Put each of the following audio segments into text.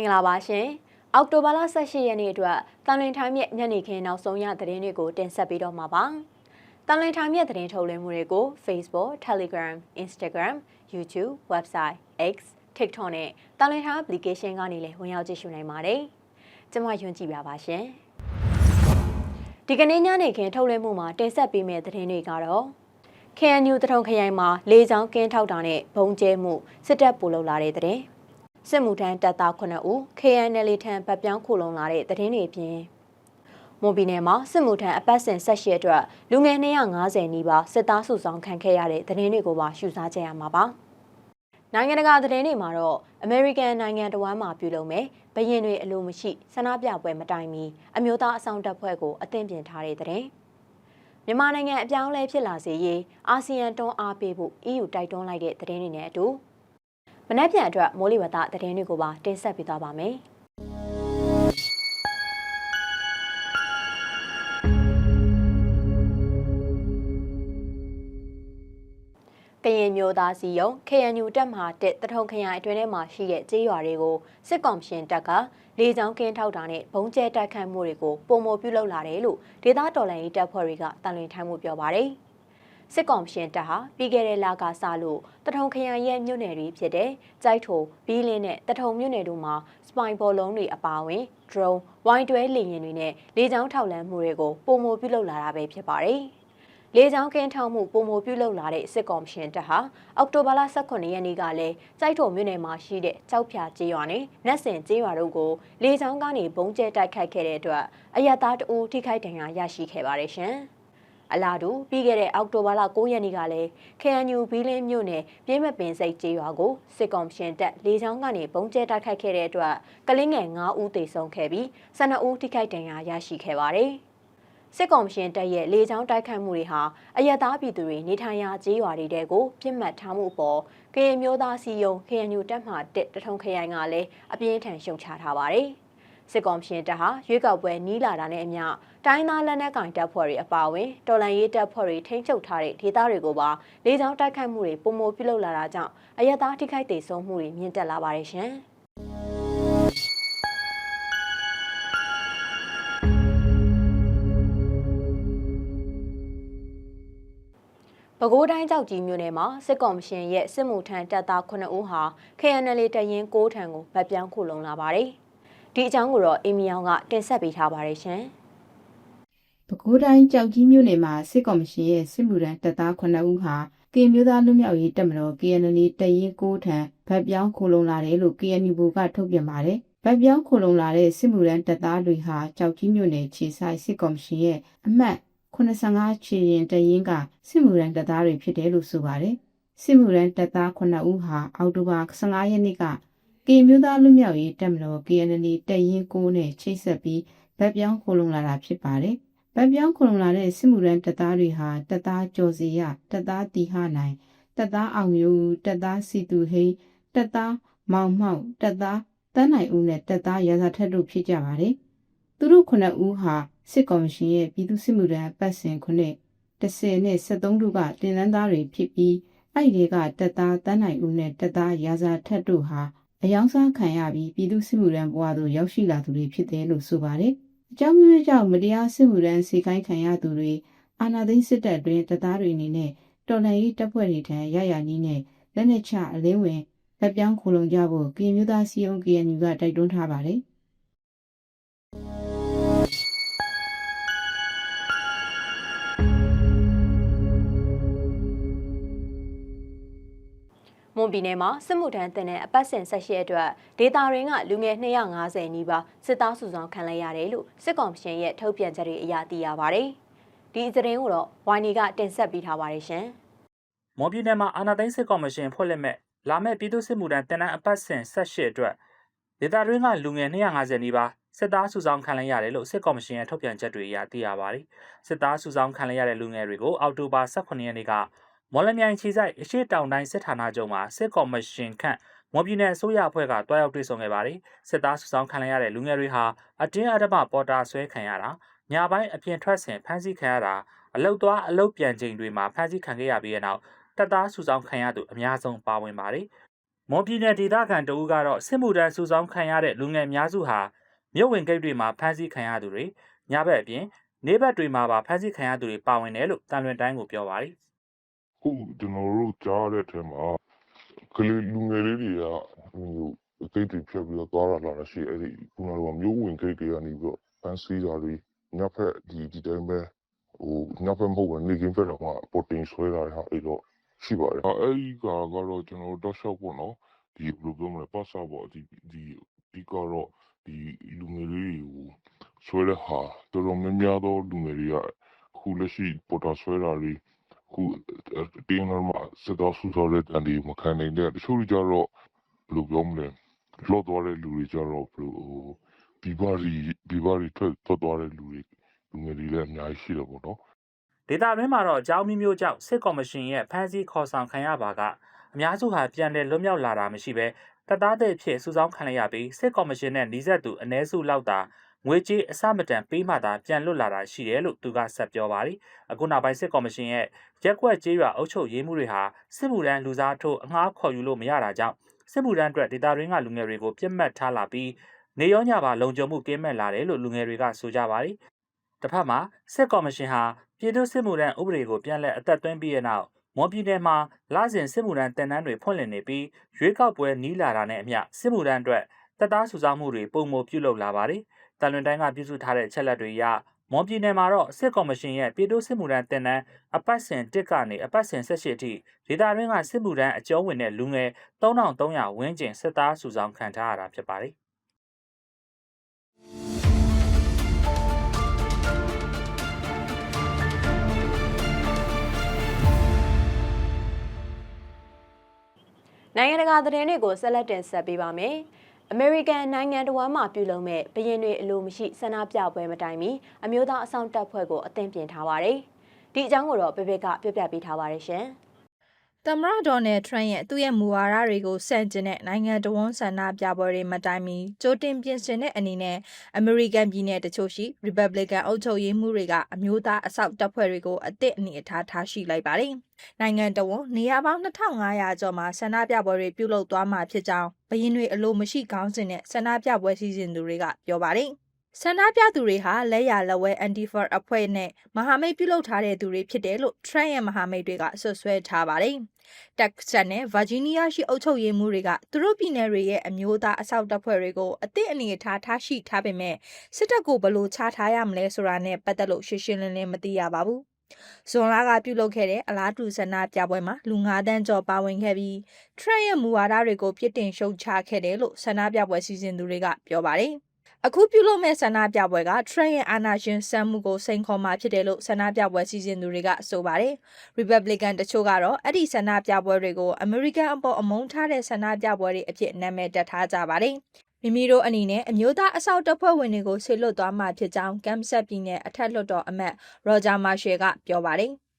င်္ဂလာပါရှင်။အောက်တိုဘာလ18ရက်နေ့အတွက်တန်လွင်ထိုင်းမြက်ညနေခင်းနောက်ဆုံးရသတင်းတွေကိုတင်ဆက်ပေးတော့မှာပါ။တန်လွင်ထိုင်းမြက်သတင်းထုတ်လွှင့်မှုတွေကို Facebook, Telegram, Instagram, YouTube, Website, X, TikTok နဲ့တန်လွင်ထိုင်း application ကနေလည်းဝင်ရောက်ကြည့်ရှုနိုင်ပါတယ်။ကျွန်မယွန်းကြည့်ပါပါရှင်။ဒီကနေ့ညနေခင်းထုတ်လွှင့်မှုမှာတင်ဆက်ပေးမယ့်သတင်းတွေကတော့ KNU တထုံခရိုင်မှာလေကြောင်းကင်းထောက်တာနဲ့ဘုံကျဲမှုစစ်တပ်ပို့လုပ်လာတဲ့တဲ့ စစ်မှုထမ်းတပ်သား9ဦး KNL ထံဗတ်ပြောင်းခိုလုံလာတဲ့သတင်းတွေပြင်မွန်ပြည်နယ်မှာစစ်မှုထမ်းအပတ်စဉ်ဆက်ရှိအတွက်လူငယ်250နီးပါးစစ်သားစုဆောင်ခံခဲ့ရတဲ့သတင်းတွေကိုပါရှုစားကြရမှာပါနိုင်ငံတကာသတင်းတွေမှာတော့ American နိုင်ငံတော်ဝန်မှာပြုလုပ်မယ်ဘရင်တွေအလိုမရှိဆန္ဒပြပွဲမတိုင်မီအမျိုးသားအဆောင်တပ်ဖွဲ့ကိုအသင့်ပြင်ထားတဲ့သတင်းမြန်မာနိုင်ငံအပြောင်းအလဲဖြစ်လာစေရေးအာဆီယံတွန်းအားပေးဖို့ EU တိုက်တွန်းလိုက်တဲ့သတင်းတွေနဲ့အတူ မနက်ဖြန်အတွက်မိုးလေဝသသတင်းတွေကိုပါတင်ဆက်ပေးသွားပါမယ်ကရင်မျိုးသားစီယုံ KNU တက်မှတက်တထုံခရိုင်အတွင်းထဲမှာရှိတဲ့ကြေးရွာတွေကိုစစ်ကောင်ရှင်တပ်ကလေကြောင်းကင်းထောက်တာနဲ့ဘုံကျဲတိုက်ခတ်မှုတွေကိုပုံမပြုလုပ်လာတယ်လို့ဒေသတော်လှန်ရေးတပ်ဖွဲ့တွေကတန်လွင်ထိုင်းမှုပြောပါတယ်။ စစ်ကောင်ရှင်တပ်ဟာပြီးခဲ့တဲ့လကစလို့တထုံခရိုင်ရဲ့မြို့နယ်တွေဖြစ်တဲ့ကြိုက်ထိုဘီးလင်းနဲ့တထုံမြို့နယ်တို့မှာစပိုင်ဘောလုံးတွေအပါအဝင် drone ဝိုင်းတွဲလေယာဉ်တွေနဲ့လေကြောင်းထောက်လှမ်းမှုတွေကိုပုံမပြုလုပ်လာတာပဲဖြစ်ပါတယ်။လေကြောင်းကင်းထောက်မှုပုံမပြုလုပ်လာတဲ့စစ်ကောင်ရှင်တပ်ဟာအောက်တိုဘာလ18ရက်နေ့ကလည်းကြိုက်ထုံမြို့နယ်မှာရှိတဲ့ကြောက်ဖြာကျေးရွာနဲ့နတ်စင်ကျေးရွာတို့ကိုလေကြောင်းကနေဘုံကျဲတိုက်ခိုက်ခဲ့တဲ့အတွက်အရတားတအူထိခိုက်ဒဏ်ရာရရှိခဲ့ပါတယ်ရှင်။ အလားတူပြီးခဲ့တဲ့အောက်တိုဘာလ9ရက်နေ့ကလည်း KNU ဘီလင်းမြို့နယ်ပြင်းမပင်စိတ်ကျေးရွာကိုစစ်ကောင်ရှင်တပ်လေကြောင်းကနေပုံကျဲတိုက်ခိုက်ခဲ့တဲ့အတွက်ကလင်းငယ်9ဦးသေဆုံးခဲ့ပြီး12ဦးထိခိုက်ဒဏ်ရာရရှိခဲ့ပါတယ်။စစ်ကောင်ရှင်တပ်ရဲ့လေကြောင်းတိုက်ခိုက်မှုတွေဟာအယက်သားပြည်သူတွေနေထိုင်ရာကျေးရွာတွေကိုပြစ်မှတ်ထားမှုအပေါ်ကရင်မျိုးသားစီယုံ KNU တပ်မှတက်တထုံခရိုင်ကလည်းအပြင်းထန်ရှုံချထားပါတယ်။ စစ်ကောင်ရှင်တပ်ဟာရွေးကောက်ပွဲနီးလာတာနဲ့အမျှတိုင်းသားလက်နက်ကင်တပ်ဖွဲ့တွေအပါအဝင်တော်လန်ရေးတပ်ဖွဲ့တွေထိန်းချုပ်ထားတဲ့ဒေသတွေကိုပါလေကြောင်းတိုက်ခိုက်မှုတွေပုံမပြုလုပ်လာတာကြောင့်အရသာထိခိုက်ဒေဆုံးမှုတွေမြင့်တက်လာပါတယ်ရှင်။ပဲခူးတိုင်းကြောက်ကြီးမြို့နယ်မှာစစ်ကောင်မရှင်ရဲ့စစ်မှုထမ်းတပ်သား9ဦးဟာ KNL တရင်6ထံကိုဗတ်ပြောင်းခုလုံလာပါတယ်။ ဒီအကြောင်းကိုတော့အိမ်မီအောင်ကတင်ဆက်ပေးထားပါတယ်ရှင်။ပဲခူးတိုင်းကြောက်ကြီးမြို့နယ်မှာစစ်ကော်မရှင်ရဲ့စစ်မှုထမ်းတပ်သား9ဦးဟာကင်မျိုးသားလူမျိုးရေးတပ်မတော် KNL တရင်ကိုထံဗတ်ပြောင်းခိုလုံလာတယ်လို့ KNU ဘကထုတ်ပြန်ပါတယ်။ဗတ်ပြောင်းခိုလုံလာတဲ့စစ်မှုထမ်းတပ်သားတွေဟာကြောက်ကြီးမြို့နယ်ခြေဆိုင်စစ်ကော်မရှင်ရဲ့အမှတ်85ခြေရင်တရင်ကစစ်မှုထမ်းတပ်သားတွေဖြစ်တယ်လို့ဆိုပါတယ်။စစ်မှုထမ်းတပ်သား9ဦးဟာအောက်တိုဘာ15ရက်နေ့က ကင်မျိုးသားလူမျိုးရေးတက်မလို့ KNL တက်ရင်ကိုနဲ့ချိတ်ဆက်ပြီးဗတ်ပြောင်းခိုလုံလာတာဖြစ်ပါတယ်။ဗတ်ပြောင်းခိုလုံလာတဲ့စစ်မှုရန်တပ်သားတွေဟာတပ်သားကျော်စီရတပ်သားတီဟနိုင်တပ်သားအောင်မျိုးတပ်သားစီတူဟိန်းတပ်သားမောင်မောက်တပ်သားတန်းနိုင်ဦးနဲ့တပ်သားရာဇာထက်တို့ဖြစ်ကြပါတယ်။သူတို့ခုနှစ်ဦးဟာစစ်ကော်မရှင်ရဲ့ပြည်သူ့စစ်မှုထမ်းပတ်စဉ်ခုနှစ်10နဲ့73တို့ကတင်နန်းသားတွေဖြစ်ပြီးအဲ့ဒီကတပ်သားတန်းနိုင်ဦးနဲ့တပ်သားရာဇာထက်တို့ဟာ အယောင်စားခံရပြီးပြည်သူစစ်မှုထမ်းဘဝသို့ရောက်ရှိလာသူတွေဖြစ်တယ်လို့ဆိုပါတယ်။အကြောင်းမျိုးကြောင့်မတရားစစ်မှုထမ်းစေခိုင်းခံရသူတွေအာဏာသိမ်းစစ်တပ်တွင်တပ်သားတွေအနေနဲ့တော်လှန်ရေးတပ်ဖွဲ့တွေထံရရနည်းနဲ့လက်နက်ချအလင်းဝင်လက်ပြောင်းခိုလုံကြဖို့ကရင်မျိုးသားစီယုံ KNU ကတိုက်တွန်းထားပါတယ်။ မွန်ပြည်နယ်မှာစစ်မှုထမ်းတင်တဲ့အပတ်စဉ်ဆက်ရှိအတွက်ဒေတာရင်းကလူငယ်250နီးပါးစစ်သားစုဆောင်ခံလိုက်ရတယ်လို့စစ်ကောင်ရှင်ရဲ့ထုတ်ပြန်ချက်တွေအရသိရပါတယ်။ဒီသတင်းကိုတော့ဝိုင်းနီကတင်ဆက်ပေးထားပါတယ်ရှင်။မွန်ပြည်နယ်မှာအာဏာသိမ်းစစ်ကောင်မရှင်ဖွဲ့လက်မဲ့လာမဲ့ပြည်သူ့စစ်မှုထမ်းတင်တဲ့အပတ်စဉ်ဆက်ရှိအတွက်ဒေတာရင်းကလူငယ်250နီးပါးစစ်သားစုဆောင်ခံလိုက်ရတယ်လို့စစ်ကော်မရှင်ရဲ့ထုတ်ပြန်ချက်တွေအရသိရပါတယ်။စစ်သားစုဆောင်ခံလိုက်ရတဲ့လူငယ်တွေကိုအောက်တိုဘာ18ရက်နေ့က မော်လမြိုင်ခြေဆိုင်အရှိတောင်တိုင်းစစ်ဌာနချုပ်မှာစစ်ကော်မရှင်ခန့်မော်ပြည်နယ်အစိုးရအဖွဲ့ကတွားရောက်တွေ့ဆုံခဲ့ပါတယ်စစ်သားစုဆောင်ခံရတဲ့လူငယ်တွေဟာအတင်းအဓမ္မပေါ်တာဆွဲခံရတာညပိုင်းအပြင်ထွက်စဉ်ဖမ်းဆီးခံရတာအလုတ်သွားအလုတ်ပြန်ချိန်တွေမှာဖမ်းဆီးခံခဲ့ရပြီးတဲ့နောက်တပ်သားစုဆောင်ခံရသူအများဆုံးပါဝင်ပါတယ်မွန်ပြည်နယ်ဒေသခံတဦးကတော့စစ်မှုထမ်းစုဆောင်းခံရတဲ့လူငယ်အများစုဟာမြို့ဝင်ဂိတ်တွေမှာဖမ်းဆီးခံရသူတွေညဘက်အပြင်နေဘက်တွေမှာပါဖမ်းဆီးခံရသူတွေပါဝင်တယ်လို့တန်လွင်တိုင်းကိုပြောပါတယ် ခုကျွန်တော်တို့ကြားတဲ့အထက်မှာကလေးလူငယ်လေးတွေကဟိုဂိတ်တွေဖြတ်ပြီးတော့သွားတာလာတာရှိအဲ့ဒီခုနကတော့မျိုးဝင်ဂိတ်တွေကနေပြီးတော့ပန်းစီးတာတွေညဖက်ဒီဒီတိုင်းပဲဟိုညဖက်မဟုတ်ဘူးနေကင်းဖက်တော့မှပေါ်တင်ဆွဲတာတွေဟာအဲ့တော့ရှိပါတယ်အဲ့ဒီကကတော့ကျွန်တော်တို့တော့ရှောက်ပေါ့နော်ဒီဘယ်လိုပြောမလဲပတ်စာပေါ့ဒီဒီဒီကတော့ဒီလူငယ်လေးတွေကိုဆွဲတဲ့ဟာတော်တော်များများသောလူငယ်တွေကခုလက်ရှိပေါ်တာဆွဲတာတွေ ခုတင်း normal စတော့ဆူဆော်တဲ့တန်ဒီမခံနိုင်တဲ့တချို့တွေကြတော့ဘယ်လိုပြောမလဲလော့သွားတဲ့လူတွေကြတော့ဘယ်လိုဟိုဒီဘာရီဒီဘာရီထွက်ထွက်သွားတဲ့လူတွေလူငယ်တွေလည်းအများကြီးရှိတယ်ပေါ့နော်ဒေတာတွင်းမှာတော့အကြောင်းမျိုးမျိုးကြောင့်စစ်ကော်မရှင်ရဲ့ဖမ်းဆီးခေါ်ဆောင်ခံရပါကအများစုဟာပြန်လည်လွတ်မြောက်လာတာမရှိဘဲတပ်သားတဲ့ဖြစ်စုဆောင်းခံရပြီးစစ်ကော်မရှင်နဲ့နှီးဆက်သူအ ਨੇ စုလောက်သာ ငွေကြေးအစမတန်ပေးမှသာပြန်လွတ်လာတာရှိတယ်လို့သူကဆက်ပြောပါတယ်။အခုနောက်ပိုင်းစစ်ကော်မရှင်ရဲ့ရက်ကွက်ကြေးရွာအုပ်ချုပ်ရေးမှုတွေဟာစစ်မှုထမ်းလူစားထိုးအငှားခေါ်ယူလို့မရတာကြောင့်စစ်မှုထမ်းအတွက်ဒေတာတွင်းကလူငယ်တွေကိုပြစ်မှတ်ထားလာပြီးနေရောညပါလုံခြုံမှုကင်းမဲ့လာတယ်လို့လူငယ်တွေကဆိုကြပါတယ်။တစ်ဖက်မှာစစ်ကော်မရှင်ဟာပြည်သူ့စစ်မှုထမ်းဥပဒေကိုပြန်လည်အသက်သွင်းပြီးတဲ့နောက်မွန်ပြည်နယ်မှာလစဉ်စစ်မှုထမ်းတင်နန်းတွေဖွင့်လှစ်နေပြီးရွေးကောက်ပွဲနီးလာတာနဲ့အမျှစစ်မှုထမ်းအတွက်တပ်သားစုဆောင်းမှုတွေပုံမပြုလုပ်လာပါတယ်။ တန်လွင်တိုင်းကပြုစုထားတဲ့အချက်လက်တွေအရမွန်ပြည်နယ်မှာတော့စစ်ကော်မရှင်ရဲ့ပြည်သူ့စစ်မှုထမ်းတင်နန်းအပတ်စဉ်1ကနေအပတ်စဉ်18အထိဒေသတွင်းကစစ်မှုထမ်းအကျုံးဝင်တဲ့လူငယ်3300ဝန်းကျင်စစ်သားစုဆောင်းခံထားရတာဖြစ်ပါတယ်။နိုင်ငံတကာသတင်းတွေကိုဆက်လက်တင်ဆက်ပေးပါမယ်။ American နိုင်ငံတော်ဝန်မှပြုလုပ်မဲ့ဘရင်တွေအလိုမရှိဆန္ဒပြပွဲမတိုင်မီအမျိုးသားအဆောင်တပ်ဖွဲ့ကိုအသင့်ပြင်ထားပါတယ်။ဒီအကြောင်းကိုတော့ပေပေကပြပြပေးထားပါတယ်ရှင်။ သမ္မတဒေါ်နယ်ထရန့်ရဲ့သူ့ရဲ့မူဝါဒတွေကိုစန့်ကျင်တဲ့နိုင်ငံတော်ဝန်ဆန္ဒပြပွဲတွေမတိုင်မီကြိုတင်ပြင်ဆင်တဲ့အနေနဲ့အမေရိကန်ပြည်နယ်တချို့ရှိ Republican အုပ်ချုပ်ရေးမှူးတွေကအမျိုးသားအဆောက်တပ်ဖွဲ့တွေကိုအသစ်အနေအထားထားရှိလိုက်ပါတယ်။နိုင်ငံတော်ဝန်နေရာပေါင်း2500ကျော်မှာဆန္ဒပြပွဲတွေပြုလုပ်သွားမှာဖြစ်ကြောင်းဘရင်တွေအလိုမရှိခေါင်းစဉ်နဲ့ဆန္ဒပြပွဲစီစဉ်သူတွေကပြောပါတယ်။ ဆန္ဒပြသူတွေဟာလက်ရလက်ဝဲ Antifa အဖွဲ့နဲ့မဟာမိတ်ပြုလုပ်ထားတဲ့သူတွေဖြစ်တယ်လို့ Trump ရဲ့မဟာမိတ်တွေကဆွဆွဲထားပါတယ်။ Texas နဲ့ Virginia ရှိအုပ်ချုပ်ရေးမှူးတွေကသူတို့ပြည်နယ်တွေရဲ့အမျိုးသားအဆောက်တပ်ဖွဲ့တွေကိုအသစ်အနေအထားထားရှိထားပေမဲ့စစ်တပ်ကိုဘယ်လိုချထားရမလဲဆိုတာနဲ့ပတ်သက်လို့ရှင်းရှင်းလင်းလင်းမသိရပါဘူး။ဇွန်လကပြုလုပ်ခဲ့တဲ့အလားတူဆန္ဒပြပွဲမှာလူ9တန်းကျော်ပါဝင်ခဲ့ပြီး Trump ရဲ့မူဝါဒတွေကိုပြစ်တင်ရှုတ်ချခဲ့တယ်လို့ဆန္ဒပြပွဲစီစဉ်သူတွေကပြောပါတယ်။ အခုပြုလုပ်မဲ့ဆန္ဒပြပွဲက Trump ရဲ့အာဏာရှင်စံမှုကိုစိန်ခေါ်မှာဖြစ်တယ်လို့ဆန္ဒပြပွဲစီစဉ်သူတွေကဆိုပါတယ်။ Republican တချို့ကတော့အဲ့ဒီဆန္ဒပြပွဲတွေကို American အပေါ်အမုန်းထားတဲ့ဆန္ဒပြပွဲတွေအဖြစ်နာမည်တပ်ထားကြပါတယ်။မိမိတို့အနေနဲ့အမျိုးသားအဆောက်တပ်ဖွဲ့ဝင်တွေကိုဆေလွတ်သွားမှာဖြစ်ကြောင်းကမ်ဆတ်ပြည်နယ်အထက်လွှတ်တော်အမတ်ရောဂျာမာရှယ်ကပြောပါတယ်။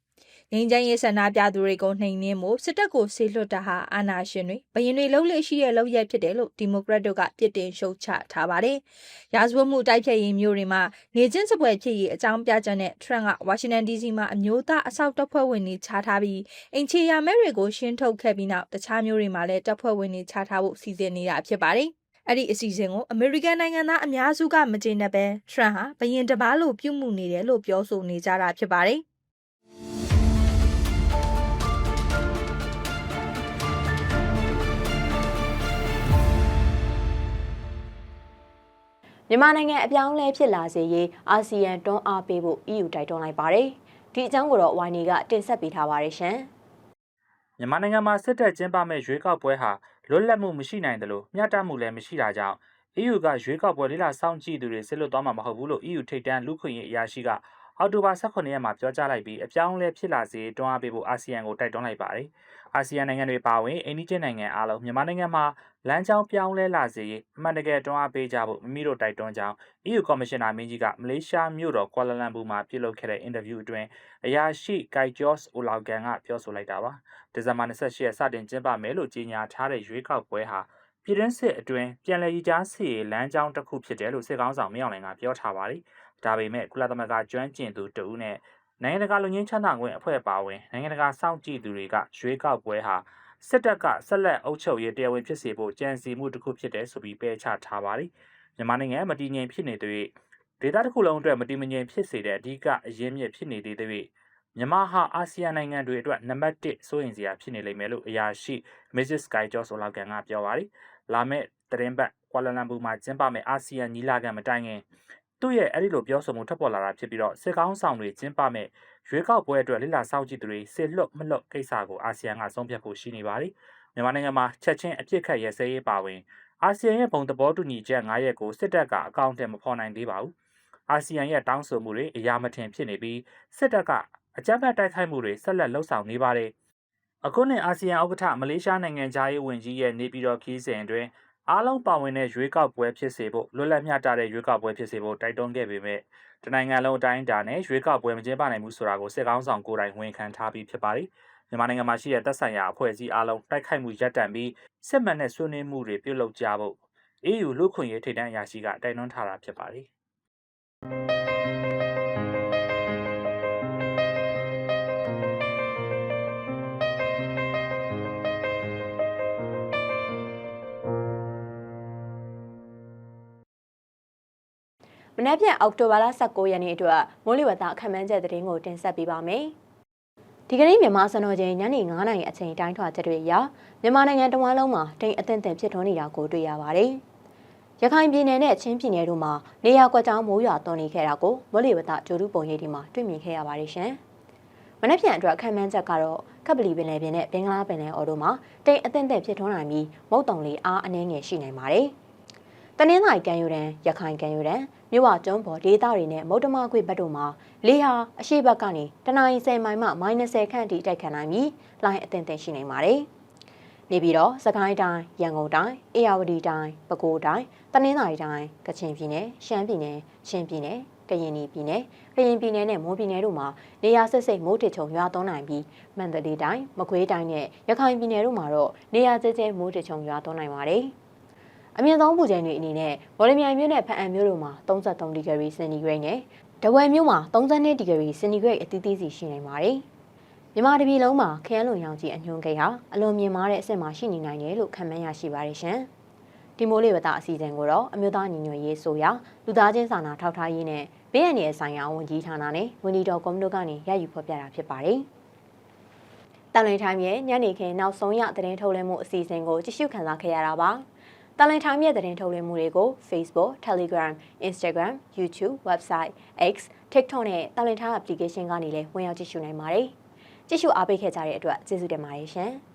ငင်းချမ်းရေးဆန္ဒပြသူတွေကိုနှိမ်နင်းမှုစစ်တပ်ကိုဆေလွတ်တာဟာအာဏာရှင်တွေဘရင်တွေလုံးလေရှိတဲ့လောက်ရက်ဖြစ်တယ်လို့ဒီမိုကရက်တို့ကပြစ်တင်ရှုတ်ချထားပါတယ်။ရာဇဝတ်မှုတိုက်ဖျက်ရေးမျိုးတွေမှာနေချင်းစပွဲဖြစ်ရေးအကြောင်းပြချက်နဲ့ထရန့်ကဝါရှင်တန် DC မှာအမျိုးသားအဆောက်တပ်ဖွဲ့ဝင်တွေချထားပြီးအင်ချီယာမဲတွေကိုရှင်းထုတ်ခဲ့ပြီးနောက်တခြားမျိုးတွေမှာလည်းတပ်ဖွဲ့ဝင်တွေချထားဖို့စီစဉ်နေတာဖြစ်ပါတယ်။အဲ့ဒီအစီအစဉ်ကိုအမေရိကန်နိုင်ငံသားအများစုကမကျေနပ်ပဲထရန့်ဟာဘရင်တပားလို့ပြုမှုနေတယ်လို့ပြောဆိုနေကြတာဖြစ်ပါတယ်။ မြန်မာနိုင်ငံအပြောင်းအလဲဖြစ်လာစေရေးအာဆီယံတွန်းအားပေးဖို့ EU တိုက်တွန်းလိုက်ပါတယ်။ဒီအကြောင်းကိုတော့ YNE ကတင်ဆက်ပေးထားပါတယ်ရှင်။မြန်မာနိုင်ငံမှာစစ်တပ်ကျင်းပမဲ့ရွေးကောက်ပွဲဟာလွတ်လပ်မှုမရှိနိုင်တယ်လို့မျှတမှုလည်းမရှိတာကြောင့် EU ကရွေးကောက်ပွဲလေးလာစောင့်ကြည့်သူတွေဆစ်လွတ်သွားမှာမဟုတ်ဘူးလို့ EU ထိပ်တန်းလူခွင့်ရေးအရာရှိကအောက်တိုဘာ18ရက်မှာပြောကြားလိုက်ပြီးအပြောင်းအလဲဖြစ်လာစေတွန်းအားပေးဖို့အာဆီယံကိုတိုက်တွန်းလိုက်ပါတယ်။အာဆီယံနိုင်ငံတွေပါဝင်အိန္ဒိချင်းနိုင်ငံအားလုံးမြန်မာနိုင်ငံမှာ လမ်းကြောင်းပြောင်းလဲလာစေရေးအမှန်တကယ်တွန်းအားပေးကြဖို့မိမိတို့တိုက်တွန်းကြောင်း EU ကော်မရှင်နာမင်းကြီးကမလေးရှားမြို့တော်ကွာလာလမ်ပူမှာပြုလုပ်ခဲ့တဲ့အင်တာဗျူးအတွင်းအရာရှိဂိုက်ဂျော့စ်အိုလောက်ကန်ကပြောဆိုလိုက်တာပါ။ဒီဇင်ဘာ28ရက်စတင်ကျင်းပမယ်လို့ကြေညာထားတဲ့ရွေးကောက်ပွဲဟာပြည်တွင်းစစ်အတွင်းပြန်လည်ရည်ကြားစီရေးလမ်းကြောင်းတစ်ခုဖြစ်တယ်လို့စစ်ကောင်ဆောင်မြောင်နိုင်ကပြောထားပါတယ်။ဒါပေမဲ့ကုလသမဂ္ဂကျွမ်းကျင်သူတဦးနဲ့နိုင်ငံတကာလူငင်းချမ်းသာခွင့်အဖွဲ့ပါဝင်နိုင်ငံတကာစောင့်ကြည့်သူတွေကရွေးကောက်ပွဲဟာ စစ်တပ်ကဆက်လက်အုပ်ချုပ်ရေးတရားဝင်ဖြစ်စေဖို့ကြံစီမှုတစ်ခုဖြစ်တယ်ဆိုပြီးပယ်ချထားပါတယ်မြန်မာနိုင်ငံမတည်ငြိမ်ဖြစ်နေသေးဒေသတစ်ခုလုံးအတွက်မတည်မငြိမ်ဖြစ်စေတဲ့အဓိကအရင်းမြစ်ဖြစ်နေသေးတဲ့မြန်မာဟာအာဆီယံနိုင်ငံတွေအတွက်နံပါတ်1စိုးရင်စရာဖြစ်နေလိမ့်မယ်လို့အရာရှိ Mrs. Sky Jones ဆိုလောက်ကန်ကပြောပါတယ်လာမယ့်သတင်းပတ်ကွာလာလမ်ပူမှာကျင်းပမယ့်အာဆီယံညီလာခံမတိုင်ခင် သူ့ရဲ့အဲ့ဒီလိုပြောဆိုမှုထွက်ပေါ်လာတာဖြစ်ပြီးတော့စစ်ကောင်းဆောင်တွေကျင်းပမယ့်ရွေးကောက်ပွဲအတွက်လိလာစောင့်ကြည့်သူတွေစစ်လွတ်မလွတ်ကိစ္စကိုအာဆီယံကဆုံးဖြတ်ဖို့ရှိနေပါတယ်မြန်မာနိုင်ငံမှာချက်ချင်းအပြစ်ခတ်ရဲစဲရေးပါဝင်အာဆီယံရဲ့ဘုံသဘောတူညီချက်9ရက်ကိုစစ်တပ်ကအကောင့်ထဲမဖော်နိုင်သေးပါဘူးအာဆီယံရဲ့တောင်းဆိုမှုတွေအရာမထင်ဖြစ်နေပြီးစစ်တပ်ကအကြမ်းဖက်တိုက်ခိုက်မှုတွေဆက်လက်လှုပ်ဆောင်နေပါတယ်အခုနှစ်အာဆီယံဥက္ကဋ္ဌမလေးရှားနိုင်ငံသားရေးဝန်ကြီးရဲ့နေပြည်တော်ခီးစဉ်အတွင်း အားလုံးပါဝင်တဲ့ရွေးကောက်ပွဲဖြစ်စေဖို့လွတ်လပ်မျှတတဲ့ရွေးကောက်ပွဲဖြစ်စေဖို့တိုက်တွန်းခဲ့ပေမဲ့တနိုင်ငံလုံးအတိုင်းအတာနဲ့ရွေးကောက်ပွဲမကျင်းပနိုင်ဘူးဆိုတာကိုစစ်ကောင်းဆောင်ကိုယ်တိုင်ဝန်ခံထားပြီးဖြစ်ပါတယ်။မြန်မာနိုင်ငံမှာရှိတဲ့တပ်ဆိုင်ရာအဖွဲ့အစည်းအားလုံးတိုက်ခိုက်မှုရပ်တန့်ပြီးစစ်မှန်တဲ့ဆွေးနွေးမှုတွေပြုလုပ်ကြဖို့ EU လူ့ခွင့်ရေးထိပ်တန်းအရာရှိကတိုက်တွန်းထားတာဖြစ်ပါတယ်။ နက်ဖြန်အောက်တိုဘာလ19ရက်နေ့အတွက်မိုးလေဝသအခမ်းအနားချက်သတင်းကိုတင်ဆက်ပေးပါမယ်။ဒီကနေ့မြန်မာစံတော်ချိန်ညနေ9:00နာရီအချိန်တိုင်းထွာချက်တွေအရမြန်မာနိုင်ငံတဝန်းလုံးမှာတိမ်အထင်ထင်ဖြစ်ထွန်းနေတာကိုတွေ့ရပါတယ်။ရခိုင်ပြည်နယ်နဲ့ချင်းပြည်နယ်တို့မှာနေရာကွက်ကြောင်းမိုးရွာသွန်းနေခဲ့တာကိုမိုးလေဝသကြိုးတူပုံရိပ်ဒီမှာတွေ့မြင်ခဲ့ရပါတယ်ရှင်။မနက်ဖြန်အတွက်ခံမှန်းချက်ကတော့ကပ်ပလီပင်လယ်ပြင်နဲ့ဘင်္ဂလားပင်လယ်အော်တို့မှာတိမ်အထင်ထင်ဖြစ်ထွန်းနိုင်ပြီးမုတ်တုံလေးအားအနှဲငယ်ရှိနိုင်ပါတယ်။တနင်္လာရီကံယူရန်ရခိုင်ကံယူရန် မြို့ဝကျွန်းပေါ်ဒေသတွေနဲ့မုတ်တမခွေဘက်တို့မှာလေဟာအရှိဘက်ကနေတနအီ10မိုင်မှ -30 ခန့်ထိတိုက်ခတ်နိုင်ပြီးလိုင်းအသင့်သင့်ရှိနိုင်ပါတယ်။နေပြီးတော့စကိုင်းတိုင်းရန်ကုန်တိုင်းအေရဝတီတိုင်းပဲခူးတိုင်းတနင်္သာရီတိုင်းကချင်ပြည်နယ်ရှမ်းပြည်နယ်ချင်းပြည်နယ်ကရင်ပြည်နယ်ကရင်ပြည်နယ်နဲ့မွန်ပြည်နယ်တို့မှာနေရာဆက်စိတ်မိုးထစ်ချုံရွာသွန်းနိုင်ပြီးမန္တလေးတိုင်းမကွေးတိုင်းနဲ့ရခိုင်ပြည်နယ်တို့မှာတော့နေရာကျကျမိုးထစ်ချုံရွာသွန်းနိုင်ပါတယ်။ အမြင့်ဆုံးပူချိန်တွေအနေနဲ့မော်လမြိုင်မြို့နဲ့ဖအံမြို့တို့မှာ33ဒီဂရီစင်တီဂရိတ်နဲ့ဒဝယ်မြို့မှာ32ဒီဂရီစင်တီဂရိတ်အသီးသီးစီရှိနိုင်ပါတယ်။မြန်မာတပြည်လုံးမှာခရမ်းလွန်ရောင်ကြီးအညွှန်းကိန်းဟာအလွန်မြင့်မားတဲ့အဆင့်မှာရှိနေနိုင်တယ်လို့ခန့်မှန်းရရှိပါတယ်ရှင်။ဒီမိုးလေဝသအစီအစဉ်ကိုတော့အမျိုးသားညီညွတ်ရေးဆိုရာလူသားချင်းစာနာထောက်ထားရေးနဲ့ဘေးအန္တရာယ်ဆိုင်ရာဝန်ကြီးဌာနနဲ့ဝန်ကြီးတော်ကွန်မြူကနေရယူဖော်ပြတာဖြစ်ပါတယ်။တန်လွင်ထိုင်းရဲ့ညနေခင်းနောက်ဆုံးရသတင်းထုတ်လွှင့်မှုအစီအစဉ်ကိုကြည့်ရှုခန်းစားခဲ့ရတာပါ။ တလန်ထိုင်းရဲ့သတင်းထုတ်လွှင့်မှုတွေကို Facebook, Telegram, Instagram, YouTube, Website, X, TikTok နဲ့တလန်ထိုင်း application ကနေလည်းဝင်ရောက်ကြည့်ရှုနိုင်ပါတယ်။ကြည့်ရှုအားပေးခဲ့ကြတဲ့အတွက်ကျေးဇူးတင်ပါတယ်ရှင်။